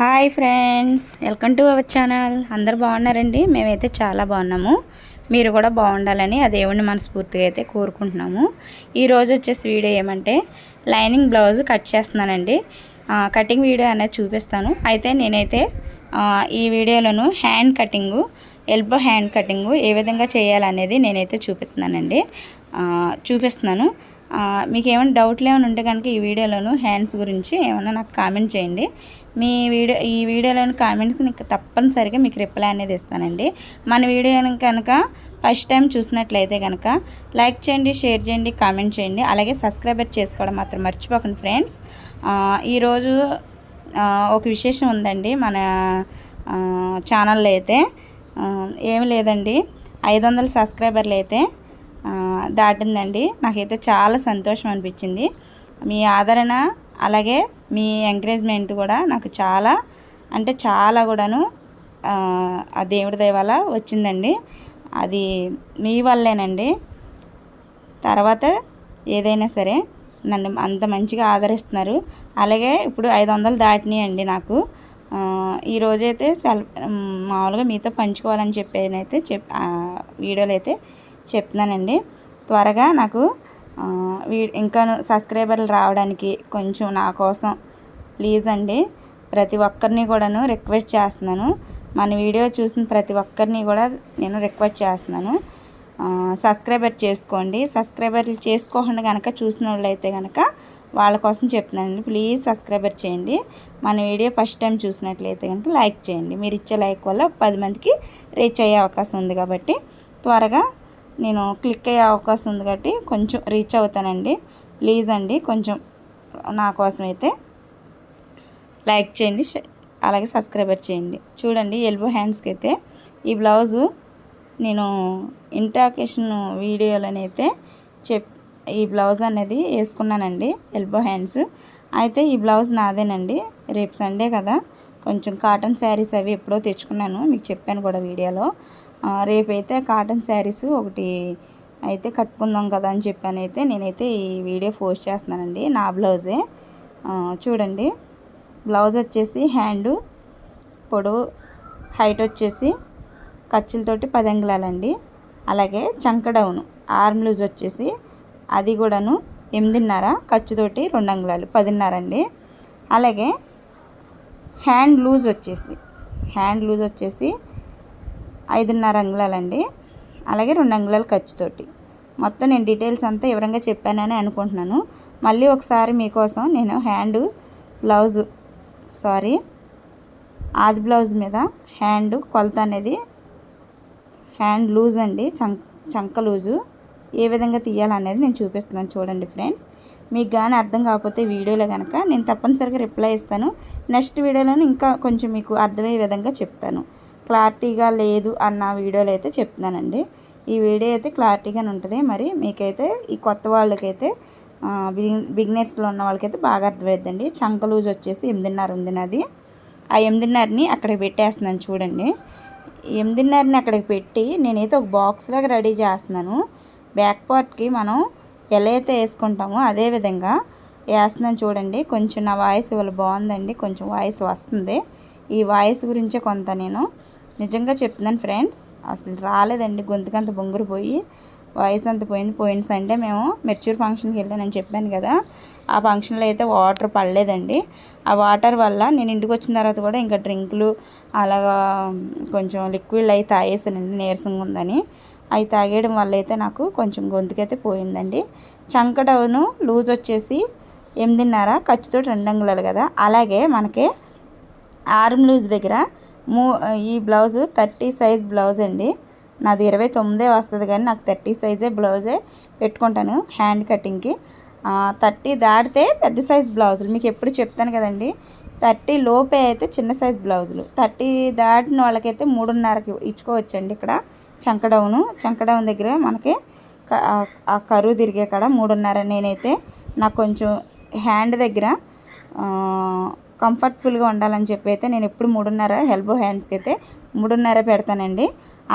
Hi friends welcome to our channel అందరు బాగున్నారండి? మేమైతే చాలా బాగున్నాము. మీరు కూడా బాగుండాలని ఆ దేవుణ్ణి మనస్ఫూర్తిగా అయితే కోరుకుంటున్నాము. ఈరోజు వచ్చేసి వీడియో ఏమంటే లైనింగ్ బ్లౌజ్ కట్ చేస్తున్నానండి. కటింగ్ వీడియో అనేది చూపిస్తాను. అయితే నేనైతే ఈ వీడియోలను hand cutting elbow hand cutting ఏ విధంగా చేయాలనేది నేనైతే చూపిస్తున్నానండి. చూపిస్తున్నాను. మీకు ఏమైనా డౌట్లు ఏమైనా ఉంటే కనుక ఈ వీడియోలోను హ్యాండ్స్ గురించి ఏమైనా నాకు కామెంట్ చేయండి. మీ వీడియో ఈ వీడియోలోని కామెంట్కి మీకు తప్పనిసరిగా మీకు రిప్లై అనేది ఇస్తానండి. మన వీడియోని కనుక ఫస్ట్ టైం చూసినట్లయితే కనుక లైక్ చేయండి షేర్ చేయండి కామెంట్ చేయండి. అలాగే సబ్స్క్రైబర్ చేసుకోవడం మాత్రం మర్చిపోకండి ఫ్రెండ్స్ ఈరోజు ఒక విశేషం ఉందండి. మన ఛానల్లో అయితే ఏమి లేదండి. ఐదు వందల సబ్స్క్రైబర్లు అయితే దాటిందండి. నాకైతే చాలా సంతోషం అనిపించింది. మీ ఆదరణ అలాగే మీ ఎంకరేజ్మెంట్ కూడా నాకు చాలా అంటే చాలా కూడాను ఆ, దేవుడి దయ వల్ల వచ్చిందండి. అది మీ వల్లేనండి. తర్వాత ఏదైనా సరే నన్ను అంత మంచిగా ఆదరిస్తున్నారు. అలాగే ఇప్పుడు ఐదు వందలు దాటినాయండి నాకు. ఈరోజైతే సెల్ మామూలుగా మీతో పంచుకోవాలని చెప్పేనైతే చెప్ వీడియోలు అయితే చెప్తున్నానండి. త్వరగా నాకు వీ ఇంకా సబ్స్క్రైబర్లు రావడానికి కొంచెం నా కోసం ప్లీజ్ అండి. ప్రతి ఒక్కరిని కూడాను రిక్వెస్ట్ చేస్తున్నాను. మన వీడియో చూసిన ప్రతి ఒక్కరిని కూడా నేను రిక్వెస్ట్ చేస్తున్నాను. సబ్స్క్రైబర్ చేసుకోండి. సబ్స్క్రైబర్లు చేసుకోకుండా కనుక చూసిన వాళ్ళు అయితే కనుక వాళ్ళ కోసం చెప్తున్నానండి. ప్లీజ్ సబ్స్క్రైబర్ చేయండి. మన వీడియో ఫస్ట్ టైం చూసినట్లయితే కనుక లైక్ చేయండి. మీరు ఇచ్చే లైక్ వల్ల పది మందికి రీచ్ అయ్యే అవకాశం ఉంది కాబట్టి త్వరగా నేను క్లిక్ అయ్యే అవకాశం ఉంది కాబట్టి కొంచెం రీచ్ అవుతానండి. ప్లీజ్ అండి కొంచెం నా కోసం అయితే లైక్ చేయండి అలాగే సబ్స్క్రైబర్ చేయండి. చూడండి ఎల్బో హ్యాండ్స్కి అయితే ఈ బ్లౌజు నేను ఇంటాకేషన్ వీడియోలోనైతే చెప్ ఈ బ్లౌజ్ అనేది వేసుకున్నానండి ఎల్బో హ్యాండ్స్ అయితే ఈ బ్లౌజ్ నాదేనండి రేపు సండే కదా. కొంచెం కాటన్ శారీస్ అవి ఎప్పుడో తెచ్చుకున్నాను మీకు చెప్పాను కూడా వీడియోలో. రేపైతే కాటన్ శారీస్ ఒకటి అయితే కట్టుకుందాం కదా అని చెప్పాను అయితే నేనైతే ఈ వీడియో పోస్ట్ చేస్తున్నానండి. నా బ్లౌజే. చూడండి. బ్లౌజ్ వచ్చేసి హ్యాండు పొడవు హైట్ వచ్చేసి ఖర్చులతోటి పది అంగుళాలండి. అలాగే చంక డౌన్ ఆర్మ్ లూజ్ వచ్చేసి అది కూడాను ఎనిమిదిన్నర ఖర్చుతోటి రెండు అంగుళాలు పదిన్నర అండి అలాగే హ్యాండ్ లూజ్ వచ్చేసి హ్యాండ్ లూజ్ వచ్చేసి ఐదున్నర అంగుళాలండి. అలాగే రెండు అంగుళాలు ఖర్చుతోటి. మొత్తం నేను డీటెయిల్స్ అంతా వివరంగా చెప్పానని అనుకుంటున్నాను. మళ్ళీ ఒకసారి మీకోసం నేను హ్యాండ్ బ్లౌజు సారీ ఆది బ్లౌజ్ మీద హ్యాండ్ కొలత అనేది హ్యాండ్ లూజ్ అండి చంక చంక లూజు. ఏ విధంగా తీయాలనేది నేను చూపిస్తున్నాను చూడండి ఫ్రెండ్స్. మీకు కానీ అర్థం కాకపోతే వీడియోలో కనుక నేను తప్పనిసరిగా రిప్లై ఇస్తాను. నెక్స్ట్ వీడియోలో ఇంకా కొంచెం మీకు అర్థమయ్యే విధంగా చెప్తాను. క్లారిటీగా లేదు అన్న వీడియోలో అయితే చెప్తున్నానండి. ఈ వీడియో అయితే క్లారిటీగానే ఉంటుంది. మరి మీకైతే ఈ కొత్త వాళ్ళకైతే బిగినర్స్లో ఉన్న వాళ్ళకైతే బాగా అర్థమవుతుందండి. చంక లూజ్ వచ్చేసి ఎనిమిదిన్నర ఉంది నాది. ఆ ఎనిమిదిన్నరని అక్కడికి పెట్టేస్తున్నాను చూడండి. ఎనిమిదిన్నరని అక్కడికి పెట్టి నేనైతే ఒక బాక్స్ లాగా రెడీ చేస్తున్నాను. బ్యాక్ పార్ట్కి మనం ఎలా అయితే వేసుకుంటామో అదే విధంగా వేస్తున్నాను చూడండి. కొంచెం నా వాయిస్ ఇవాళ బాగుందండి. కొంచెం వాయిస్ వస్తుంది. ఈ వాయిస్ గురించే కొంత నేను నిజంగా చెప్తున్నాను ఫ్రెండ్స్. అసలు రాలేదండి. గొంతుకంత బొంగురు పోయి వాయిస్ అంత పోయింది. పోయిన సండే మేము మెచ్యూర్ ఫంక్షన్కి వెళ్ళానని చెప్పాను కదా. ఆ ఫంక్షన్లో అయితే వాటర్ పడలేదండి. ఆ వాటర్ వల్ల నేను ఇంటికి వచ్చిన తర్వాత కూడా ఇంకా డ్రింకులు అలాగా కొంచెం లిక్విడ్ అవి తాగేసానండి. నీరసంగా ఉందని. అవి తాగేయడం వల్ల అయితే నాకు కొంచెం గొంతుకైతే పోయిందండి. చంక డౌను లూజ్ వచ్చేసి ఎనిమిదిన్నర ఖర్చుతో రెండు అంగుళాలు కదా. అలాగే మనకి ఆర్మ్ లూజ్ దగ్గర మూ ఈ బ్లౌజు థర్టీ సైజ్ బ్లౌజ్ అండి. నాది ఇరవై తొమ్మిదే వస్తుంది కానీ నాకు థర్టీ సైజే బ్లౌజే పెట్టుకుంటాను హ్యాండ్ కటింగ్కి. థర్టీ దాటితే పెద్ద సైజ్ బ్లౌజులు. మీకు ఎప్పుడు చెప్తాను కదండి థర్టీ లోపే అయితే చిన్న సైజ్ బ్లౌజులు. థర్టీ దాటిన వాళ్ళకైతే మూడున్నరకి ఇచ్చుకోవచ్చండి ఇక్కడ చంకడౌను చంకడౌన్ దగ్గర మనకి ఆ- కరువు తిరిగే కాడ మూడున్నర నేనైతే నాకు కొంచెం హ్యాండ్ దగ్గర కంఫర్ట్ఫుల్గా ఉండాలని చెప్పి అయితే నేను ఎప్పుడు మూడున్నర ఎల్బో హ్యాండ్స్కి అయితే మూడున్నర పెడతానండి.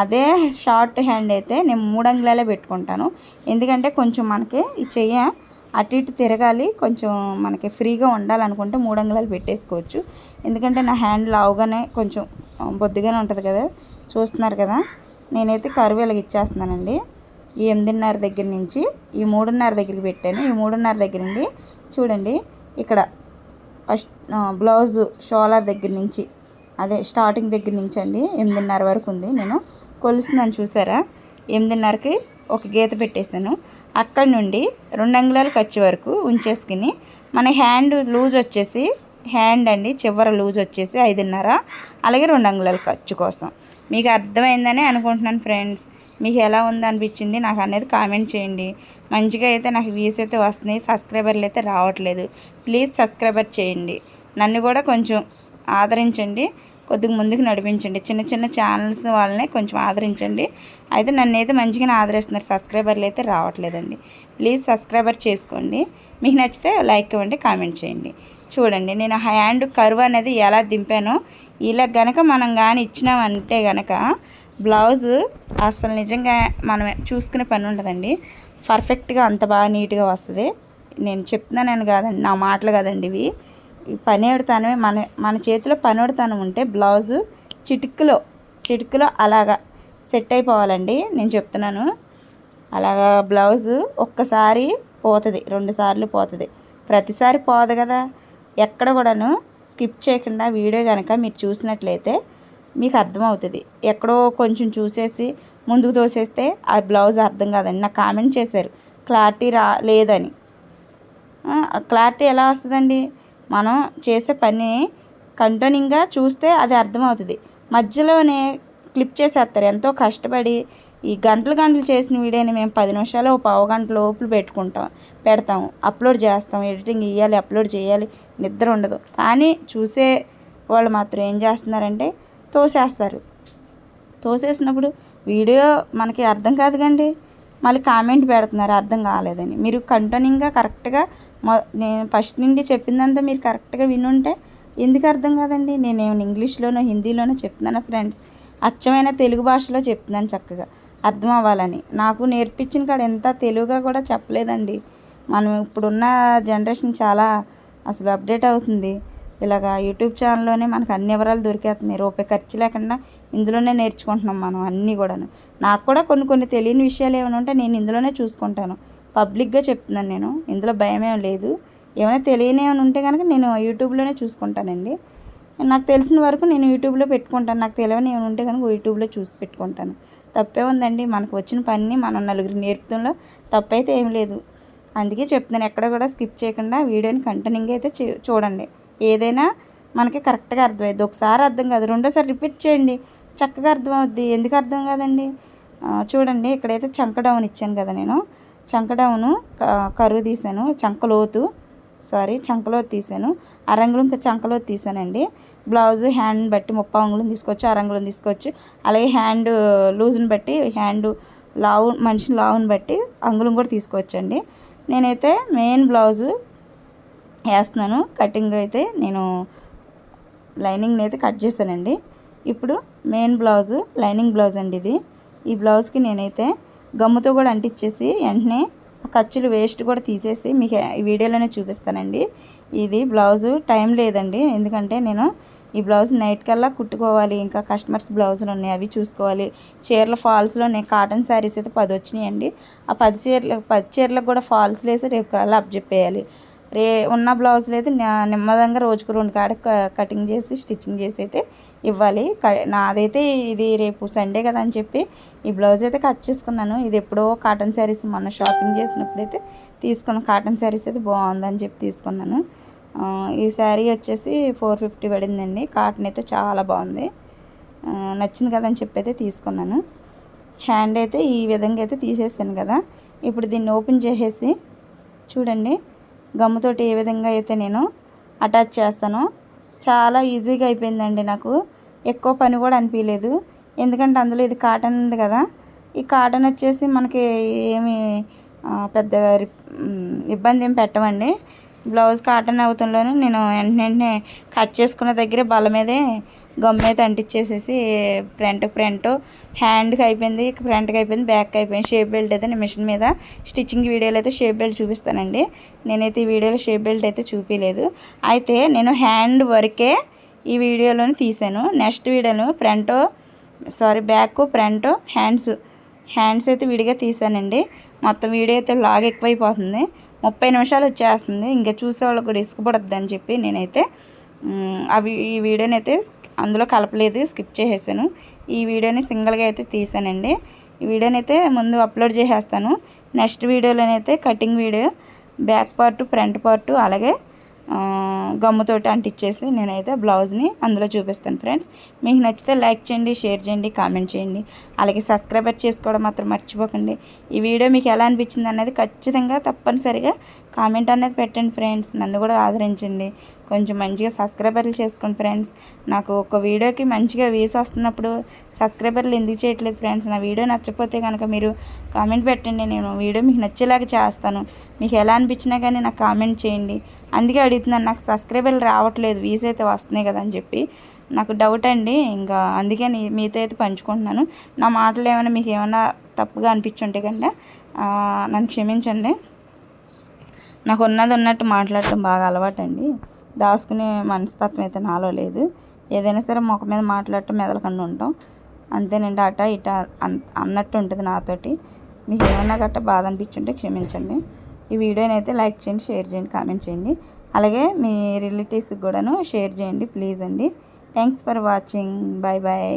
అదే షార్ట్ హ్యాండ్ అయితే నేను మూడు అంగుళాలే పెట్టుకుంటాను. ఎందుకంటే కొంచెం మనకి ఈ చెయ్య అటు ఇటు తిరగాలి కొంచెం మనకి ఫ్రీగా ఉండాలనుకుంటే మూడు అంగుళాలు పెట్టేసుకోవచ్చు. ఎందుకంటే నా హ్యాండ్ లావుగానే కొంచెం బొద్దుగానే ఉంటుంది కదా చూస్తున్నారు కదా. నేనైతే కరువు ఇలాగ ఇచ్చేస్తున్నానండి. ఈ ఎనిమిదిన్నర దగ్గర నుంచి ఈ మూడున్నర దగ్గరికి పెట్టాను. ఈ మూడున్నర దగ్గర నుండి చూడండి ఇక్కడ ఫస్ట్ బ్లౌజ్ షోలార్ దగ్గర నుంచి అదే స్టార్టింగ్ దగ్గర నుంచి అండి ఎనిమిదిన్నర వరకు ఉంది నేను. కొలుస్తున్నాను చూసారా? ఎనిమిదిన్నరకి ఒక గీత పెట్టేశాను. అక్కడ నుండి రెండు అంగుళాలు ఖర్చు వరకు ఉంచేసుకుని మన హ్యాండ్ లూజ్ వచ్చేసి హ్యాండ్ అండి చివర లూజ్ వచ్చేసి ఐదున్నర అలాగే రెండు అంగుళాల ఖర్చు కోసం. మీకు అర్థమైందని అనుకుంటున్నాను ఫ్రెండ్స్. మీకు ఎలా ఉంది అనిపించింది నాకు అనేది కామెంట్ చేయండి. మంచిగా అయితే నాకు వ్యూస్ అయితే వస్తున్నాయి. సబ్స్క్రైబర్లు అయితే రావట్లేదు. ప్లీజ్ సబ్స్క్రైబర్ చేయండి. నన్ను కూడా కొంచెం ఆదరించండి. కొద్దిగా ముందుకు నడిపించండి. చిన్న చిన్న ఛానల్స్ వాళ్ళని కొంచెం ఆదరించండి. అయితే నన్ను అయితే మంచిగానే ఆదరిస్తున్నారు. సబ్స్క్రైబర్లు అయితే రావట్లేదండి. ప్లీజ్ సబ్స్క్రైబర్ చేసుకోండి. మీకు నచ్చితే లైక్ ఇవ్వండి కామెంట్ చేయండి. చూడండి నేను హ్యాండ్ కరువు అనేది ఎలా దింపానో ఇలా గనక మనం కానీ ఇచ్చినామంటే గనక బ్లౌజ్ అసలు నిజంగా మనం చూసుకునే పని ఉండదండి. పర్ఫెక్ట్గా అంత బాగా నీట్గా వస్తుంది. నేను చెప్తున్నానని కాదండి నా మాటలు కాదండి ఇవి. పనివడతానమే మన మన చేతిలో పనివడతానం ఉంటే బ్లౌజు చిటుక్కులో చిటుకులో అలాగా సెట్ అయిపోవాలండి. నేను చెప్తున్నాను. అలాగా బ్లౌజు ఒక్కసారి పోతుంది రెండు సార్లు పోతుంది. ప్రతిసారి పోదు కదా. ఎక్కడ కూడాను స్కిప్ చేయకుండా వీడియో కనుక మీరు చూసినట్లయితే మీకు అర్థమవుతుంది. ఎక్కడో కొంచెం చూసేసి ముందుకు తోసేస్తే ఆ బ్లౌజ్ అర్థం కాదని నాకు కామెంట్ చేశారు. క్లారిటీ రా లేదని. క్లారిటీ ఎలా వస్తుందండి? మనం చేసే పని కంటిన్యూగా చూస్తే అది అర్థమవుతుంది. మధ్యలోనే క్లిప్ చేసేస్తారు. ఎంతో కష్టపడి ఈ గంటలు గంటలు చేసిన వీడియోని మేము పది నిమిషాలు పావు గంట లోపల పెట్టుకుంటాం పెడతాము. అప్లోడ్ చేస్తాం. ఎడిటింగ్ ఇవ్వాలి అప్లోడ్ చేయాలి. నిద్ర ఉండదు. కానీ చూసే వాళ్ళు మాత్రం ఏం చేస్తున్నారంటే తోసేస్తారు. తోసేసినప్పుడు వీడియో మనకి అర్థం కాదు కండి మళ్ళీ కామెంట్ పెడుతున్నారు అర్థం కాలేదని. మీరు కంటిన్యూగా కరెక్ట్గా నేను ఫస్ట్ నుండి చెప్పిందంతా మీరు కరెక్ట్గా వినుంటే ఎందుకు అర్థం కాదండి? నేనేమైనా ఇంగ్లీష్లోనో హిందీలోనో చెప్తున్నాను ఫ్రెండ్స్? అచ్చమైన తెలుగు భాషలో చెప్తున్నాను చక్కగా. అర్థం అవ్వాలని. నాకు నేర్పించిన కాడ ఎంత తెలుగుగా కూడా చెప్పలేదండి. మనం ఇప్పుడున్న జనరేషన్ చాలా అసలు అప్డేట్ అవుతుంది. ఇలాగా యూట్యూబ్ ఛానల్లోనే మనకు అన్ని వివరాలు దొరికేస్తున్నాయి. రూపాయి ఖర్చు లేకుండా ఇందులోనే నేర్చుకుంటున్నాం మనం అన్నీ కూడాను. నాకు కూడా కొన్ని కొన్ని తెలియని విషయాలు ఏమైనా ఉంటే నేను ఇందులోనే చూసుకుంటాను. పబ్లిక్గా చెప్తున్నాను నేను. ఇందులో భయం ఏం లేదు. ఏమైనా తెలియని ఏమైనా ఉంటే కనుక నేను యూట్యూబ్లోనే చూసుకుంటానండి. నాకు తెలిసిన వరకు నేను యూట్యూబ్లో పెట్టుకుంటాను. నాకు తెలియని ఏమైనా ఉంటే కనుక యూట్యూబ్లో చూసి పెట్టుకుంటాను. తప్పే ఉందండి. మనకు వచ్చిన పని మనం నలుగురు నేర్పుతంలో తప్పైతే ఏం లేదు. అందుకే చెప్తున్నాను. ఎక్కడ కూడా స్కిప్ చేయకుండా వీడియోని కంటిన్యూగా అయితే చూడండి. ఏదైనా మనకి కరెక్ట్గా అర్థమైద్ది. ఒకసారి అర్థం కాదు రెండోసారి రిపీట్ చేయండి. చక్కగా అర్థం అవుద్ది ఎందుకు అర్థం కాదండి? చూడండి ఇక్కడైతే చంక డౌన్ ఇచ్చాను కదా నేను. చంక డౌను కరువు తీశాను చంకలోతు సారీ చంకలో తీసాను. అరంగుళం చంకలో తీసానండి. బ్లౌజ్ హ్యాండ్ బట్టి ముప్ప అంగుళం తీసుకోవచ్చు అరంగుళం తీసుకోవచ్చు. అలాగే హ్యాండ్ లూజ్ని బట్టి హ్యాండ్ లావు మనిషిని లావుని బట్టి అంగుళం కూడా తీసుకోవచ్చండి. నేనైతే మెయిన్ బ్లౌజు వేస్తున్నాను. కటింగ్ అయితే నేను లైనింగ్ని అయితే కట్ చేశానండి. ఇప్పుడు మెయిన్ బ్లౌజు లైనింగ్ బ్లౌజ్ అండి ఇది. ఈ బ్లౌజ్కి నేనైతే గమ్ముతో కూడా అంటించేసి వెంటనే ఖర్చులు వేస్ట్ కూడా తీసేసి మీకు ఈ వీడియోలోనే చూపిస్తానండి. ఇది బ్లౌజు టైం లేదండి. ఎందుకంటే నేను ఈ బ్లౌజ్ నైట్ కల్లా కుట్టుకోవాలి. ఇంకా కస్టమర్స్ బ్లౌజులు ఉన్నాయి అవి చూసుకోవాలి. చీరల ఫాల్స్లో నేను కాటన్ శారీస్ అయితే పది వచ్చినాయండి. ఆ పది చీరలు పది చీరలకు కూడా ఫాల్స్ వేసి రేపు కల్లా అప్ చెప్పేయాలి. రే ఉన్న బ్లౌజులు అయితే నెమ్మదంగా రోజుకు రెండు కాడ కటింగ్ చేసి స్టిచ్చింగ్ చేసి అయితే ఇవ్వాలి. నాదైతే ఇది రేపు సండే కదా అని చెప్పి ఈ బ్లౌజ్ అయితే కట్ చేసుకున్నాను. ఇది ఎప్పుడో కాటన్ శారీస్ మొన్న షాపింగ్ చేసినప్పుడు అయితే తీసుకున్నాను కాటన్ శారీస్ అయితే బాగుందని చెప్పి తీసుకున్నాను. ఈ శారీ వచ్చేసి ఫోర్ ఫిఫ్టీ పడిందండి. కాటన్ అయితే చాలా బాగుంది. నచ్చింది కదా అని చెప్పి అయితే తీసుకున్నాను. హ్యాండ్ అయితే ఈ విధంగా అయితే తీసేసాను కదా. ఇప్పుడు దీన్ని ఓపెన్ చేసేసి చూడండి. గమ్ముతోటి ఏ విధంగా అయితే నేను అటాచ్ చేస్తానో చాలా ఈజీగా అయిపోయిందండి నాకు. ఎక్కువ పని కూడా అనిపించలేదు ఎందుకంటే అందులో ఇది కాటన్ ఉంది కదా. ఈ కాటన్ వచ్చేసి మనకి ఏమి పెద్ద ఇబ్బంది ఏం పెట్టమండి. బ్లౌజ్ కాటన్ అవుతుంలోను నేను వెంటనే వెంటనే కట్ చేసుకున్న దగ్గరే బల్ల మీదే గమ్ అయితే అంటించేసేసి ఫ్రంట్ ఫ్రంట్ హ్యాండ్కి అయిపోయింది ఫ్రంట్కి అయిపోయింది బ్యాక్కి అయిపోయింది షేప్ బెల్ట్ అయితే నేను మిషన్ మీద స్టిచ్చింగ్ వీడియోలో అయితే షేప్ బెల్ట్ చూపిస్తానండి. నేనైతే ఈ వీడియోలో షేప్ బెల్ట్ అయితే చూపించలేదు అయితే నేను హ్యాండ్ వరకే ఈ వీడియోలోనే తీసాను నెక్స్ట్ వీడియోను front sorry back front hands hands అయితే విడిగా తీసానండి మొత్తం వీడియో అయితే లాగ్ ఎక్కువైపోతుంది. ముప్పై నిమిషాలు వచ్చేస్తుంది. ఇంకా చూసే వాళ్ళకి రిస్క్ ఇసుకపడద్దు అని చెప్పి నేనైతే అవి ఈ వీడియోని అయితే అందులో కలపలేదు స్కిప్ చేసేసాను. ఈ వీడియోని సింగిల్గా అయితే తీసానండి. ఈ వీడియోని అయితే ముందు అప్లోడ్ చేసేస్తాను. Next వీడియోలోనైతే cutting video back part front part అలాగే గమ్ముతోటి అంటిచ్చేసి నేనైతే బ్లౌజ్ని అందులో చూపిస్తాను ఫ్రెండ్స్. మీకు నచ్చితే లైక్ చేయండి షేర్ చేయండి కామెంట్ చేయండి. అలాగే సబ్స్క్రైబర్ చేసుకోవడం మాత్రం మర్చిపోకండి. ఈ వీడియో మీకు ఎలా అనిపించింది అనేది ఖచ్చితంగా తప్పనిసరిగా కామెంట్ అనేది పెట్టండి ఫ్రెండ్స్. నన్ను కూడా ఆదరించండి. కొంచెం మంచిగా సబ్స్క్రైబర్లు చేసుకోండి ఫ్రెండ్స్. నాకు ఒక వీడియోకి మంచిగా వ్యూస్ వస్తున్నప్పుడు సబ్స్క్రైబర్లు ఎందుకు చేయట్లేదు ఫ్రెండ్స్? నా వీడియో నచ్చకపోతే కనుక మీరు కామెంట్ పెట్టండి. నేను వీడియో మీకు నచ్చేలాగా చేస్తాను. మీకు ఎలా అనిపించినా కానీ నాకు కామెంట్ చేయండి. అందుకే అడుగుతున్నాను నాకు సబ్స్క్రైబర్లు రావట్లేదు వ్యూస్ అయితే వస్తున్నాయి కదా అని చెప్పి. నాకు డౌట్ అండి. ఇంకా అందుకే మీతో అయితే పంచుకుంటున్నాను. నా మాటలు ఏమైనా మీకు ఏమైనా తప్పుగా అనిపించుంటే కనుక నన్ను క్షమించండి. నాకు ఉన్నది ఉన్నట్టు మాట్లాడటం బాగా అలవాటండి. దాచుకునే మనస్తత్వం అయితే నాలో లేదు. ఏదైనా సరే మొక్క మీద మాట్లాడటం మెదలకుండా ఉంటాం. అంతేనండి అట ఇట అన్- అన్నట్టు ఉంటుంది నాతోటి. మీకు ఏమైనా గట్ట బాధ అనిపించుంటే క్షమించండి. ఈ వీడియోని అయితే లైక్ చేయండి షేర్ చేయండి కామెంట్ చేయండి. అలాగే మీ రిలేటివ్స్కి కూడాను షేర్ చేయండి ప్లీజ్ అండి. Thanks for watching. Bye bye